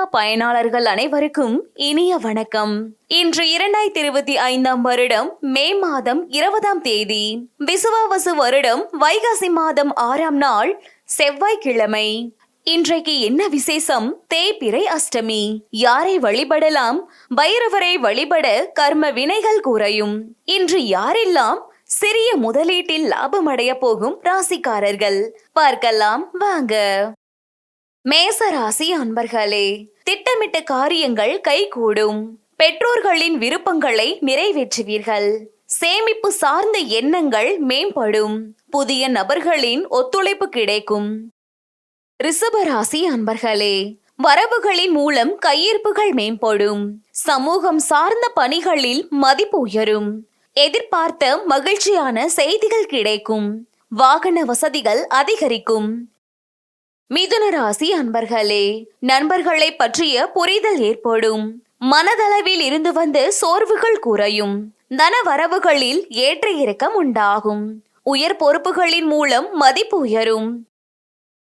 சுற்றுலா பயனாளர்கள் அனைவருக்கும் இனிய வணக்கம். இன்று இரண்டாயிரத்தி இருபத்தி ஐந்தாம் வருடம் மே மாதம் இருபதாம் தேதி. விசுவாவசு வருடம் வைகாசி மாதம் ஆறாம் நாள் செவ்வாய்க்கிழமை. இன்றைக்கு என்ன விசேஷம்? தேய்பிரை அஷ்டமி. யாரை வழிபடலாம்? பைரவரை வழிபட கர்ம வினைகள் குறையும். இன்று யாரெல்லாம் சிறிய முதலீட்டில் லாபம் அடைய போகும் ராசிக்காரர்கள்? பார்க்கலாம் வாங்க. மேச ராசி அன்பர்களே திட்டமிட்ட காரியங்கள் கைகூடும். பெற்றோர்களின் விருப்பங்களை நிறைவேற்றுவீர்கள். சேமிப்பு சார்ந்த எண்ணங்கள் மேம்படும். புதிய நபர்களின் ஒத்துழைப்பு கிடைக்கும். ரிஷபராசி அன்பர்களே வரவுகளின் மூலம் கையிருப்புகள் மேம்படும். சமூகம் சார்ந்த பணிகளில் மதிப்பு உயரும். எதிர்பார்த்த மகிழ்ச்சியான செய்திகள் கிடைக்கும். வாகன வசதிகள் அதிகரிக்கும். மிதுன ராசி அன்பர்களே நண்பர்களை பற்றிய புரிதல் ஏற்படும். மனதளவில் இருந்து வந்த சோர்வுகள் குறையும். தன வரவுகளில் ஏற்ற இறக்கம் உண்டாகும். உயர் பொறுப்புகளின் மூலம் மதிப்பு உயரும்.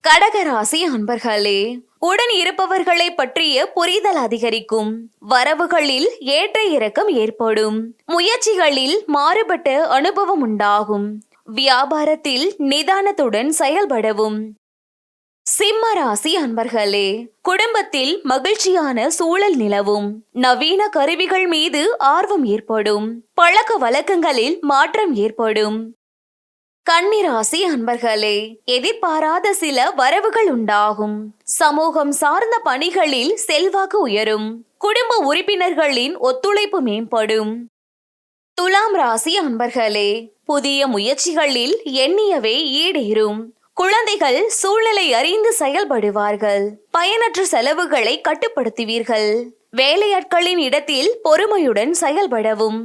கடகராசி அன்பர்களே உடன் இருப்பவர்களை பற்றிய புரிதல் அதிகரிக்கும். வரவுகளில் ஏற்ற இறக்கம் ஏற்படும். முயற்சிகளில் மாறுபட்ட அனுபவம் உண்டாகும். வியாபாரத்தில் நிதானத்துடன் செயல்படவும். சிம்ம ராசி அன்பர்களே குடும்பத்தில் மகிழ்ச்சியான சூழல் நிலவும். நவீன கருவிகள் மீது ஆர்வம் ஏற்படும். பழக்க வழக்கங்களில் மாற்றம் ஏற்படும். கன்னிராசி அன்பர்களே எதிர்பாராத சில வரவுகள் உண்டாகும். சமூகம் சார்ந்த பணிகளில் செல்வாக்கு உயரும். குடும்ப உறுப்பினர்களின் ஒத்துழைப்பு மேம்படும். துலாம் ராசி அன்பர்களே புதிய முயற்சிகளில் எண்ணியவே ஈடேறும். குழந்தைகள் சூழ்நிலை அறிந்து செயல்படுவார்கள். பயனற்ற செலவுகளை கட்டுப்படுத்துவீர்கள். வேலையாட்களின் இடத்தில் பொறுமையுடன் செயல்படவும்.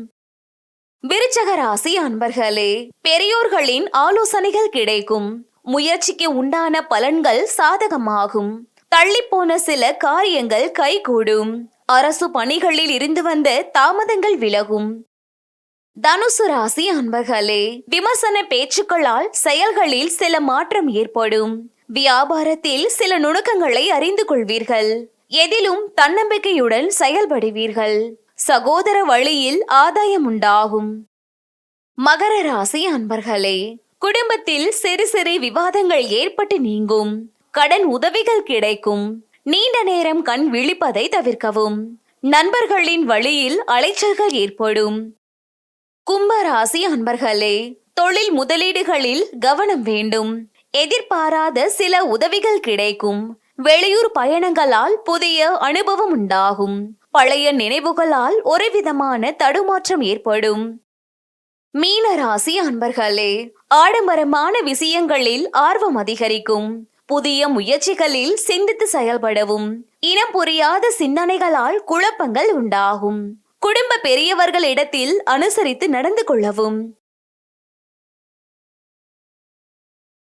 விருச்சக ராசி அன்பர்களே பெரியோர்களின் ஆலோசனைகள் கிடைக்கும். முயற்சிக்கு உண்டான பலன்கள் சாதகமாகும். தள்ளிப்போன சில காரியங்கள் கைகூடும். அரசு பணிகளில் இருந்து வந்த தாமதங்கள் விலகும். தனுசு ராசி அன்பர்களே விமர்சன பேச்சுக்களால் செயல்களில் சில மாற்றம் ஏற்படும். வியாபாரத்தில் சில நுணுக்கங்களை அறிந்து கொள்வீர்கள். எதிலும் தன்னம்பிக்கையுடன் செயல்படுவீர்கள். சகோதர வழியில் ஆதாயம் உண்டாகும். மகர ராசி அன்பர்களே குடும்பத்தில் சிறு சிறு விவாதங்கள் ஏற்பட்டு நீங்கும். கடன் உதவிகள் கிடைக்கும். நீண்ட நேரம் கண் விழிப்பதை தவிர்க்கவும். நண்பர்களின் வழியில் அலைச்சல்கள் ஏற்படும். கும்பராசி அன்பர்களே தொழில் முதலீடுகளில் கவனம் வேண்டும். எதிர்பாராத சில உதவிகள் கிடைக்கும். வெளியூர் பயணங்களால் புதிய அனுபவம் உண்டாகும். பழைய நினைவுகளால் ஒரு விதமான தடுமாற்றம் ஏற்படும். மீனராசி அன்பர்களே ஆடம்பரமான விஷயங்களில் ஆர்வம் அதிகரிக்கும். புதிய முயற்சிகளில் சிந்தித்து செயல்படவும். இனம் புரியாத சிந்தனைகளால் குழப்பங்கள் உண்டாகும். குடும்ப பெரியவர்களிடத்தில் அனுசரித்து நடந்து கொள்ளவும்.